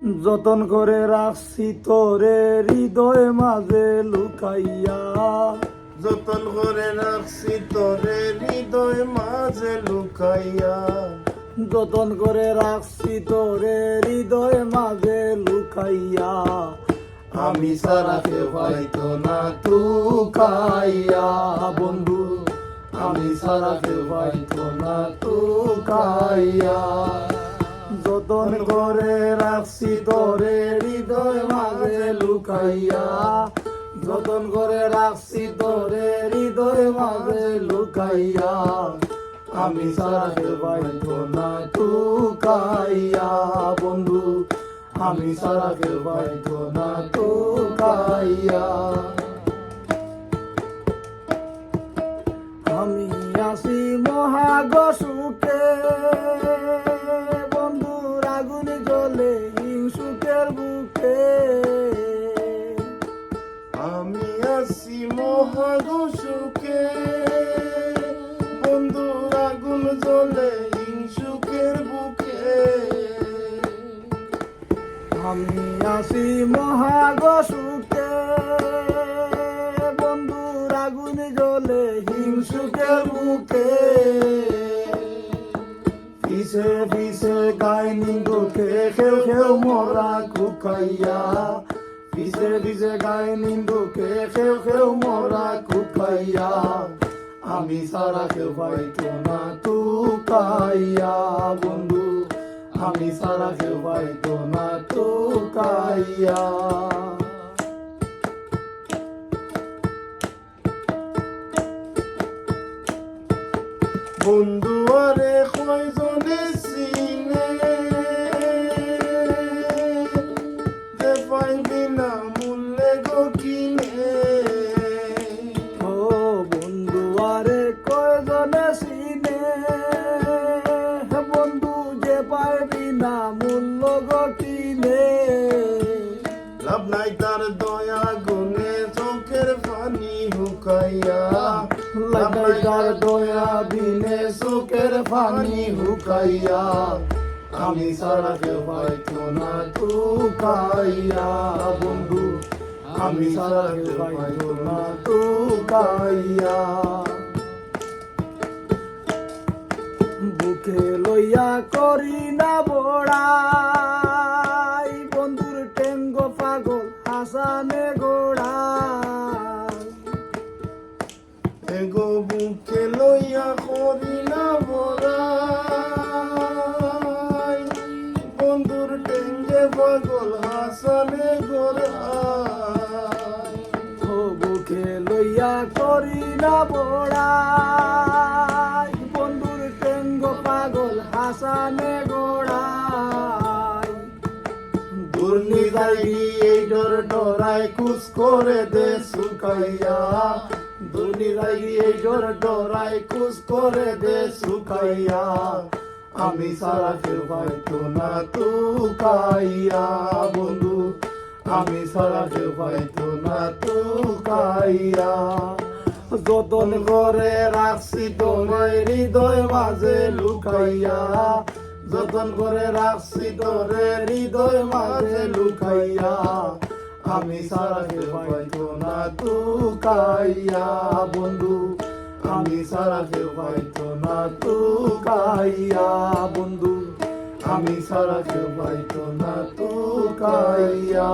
যতন করে রাখছি তোরে হৃদয় মাঝে লুকাইয়া। যতন করে রাখছি তোরে হৃদয় মাঝে লুকাইয়া। যতন করে রাখছি তোরে হৃদয় মাঝে লুকাইয়া। আমি সারা কেউ হয়তো না তু খাইয়া বন্ধু আমি সারা কেউ হয়তো না তু খাইয়া যতন করে রাখছি তোরে হৃদয় মাঝে লুকাইয়া। যতন করে রাখছি তোরে হৃদয় মাঝে লুকাইয়া। আমি সারা কেউ হয়তো না তু খাইয়া বন্ধু, আমি সারা কেউ হয়তো না তু খাইয়া আমি আসি মহাগসুকে বুকে আমি আসি মহাদুষুকে। বন্ধুর আগুন জ্বলে হিংসুকের বুকে। আমি আসি মহাগসুকে বন্ধুর আগুন জ্বলে হিংসুকের বুকে। পিছে পিছে গাইনি দুঃখে খেউ খেউ মরা। কুকাইয়া পিছে পিছে গাইনি দুঃখে খেউ খেউ মরা কুকাইয়া আমি সারা কেউ পাইতো না তু কাইয়া বন্ধু আমি সারা কেউ পাইতো না তু কাইয়া বন্ধু আরে কয়জনে না মূল্যে গো কিনে। ও বন্ধু আরে কয়জনে চিনে? বন্ধু যে পাইবি না মূল্য গতিনে লাভ নাই তার দয়া গুনে চোখের পানি হুকাইয়া লাভ নাই তার দয়া দিনে চোখের পানি হুকাইয়া আমি সারা কেউ পাইতো না তু খাইয়া বন্ধু। আমি সারা কেউ পাইতো না তু খাইয়া বুকে লইয়া করি না বড়াই, বন্ধুর টেঙ্গ পাগল হাসানে গোড়া এগো বুকে লইয়া করি না বড়াই। পাগল হাসানে ও বুকে লইয়া করি না বড়াই। বন্ধুর টেঙ্গ পাগল হাসানে গোড়াই। দুর্নি যাইবি এই ডর ডরাই কুস করে দে সুকাইয়া দুর্নি যাইবি এই ডর ডরাই কুস দে সুকাইয়া আমি সারা কেউ পাইতো না তু কাইয়া, বন্ধু। আমি সারা কেউ পাইতো না তু কাইয়া। যতন করে রাখছি তোমায় হৃদয় মাঝে লুকাইয়া, যতন করে রাখছি তোরে হৃদয় মাঝে লুকাইয়া, আমি সারা কেউ পাইতো না তু কাইয়া, বন্ধু। আমি সারা কেউ পাইতো না তু কাইয়া, বন্ধু। আমি সারা কেউ পাইতো না তু কাইয়া।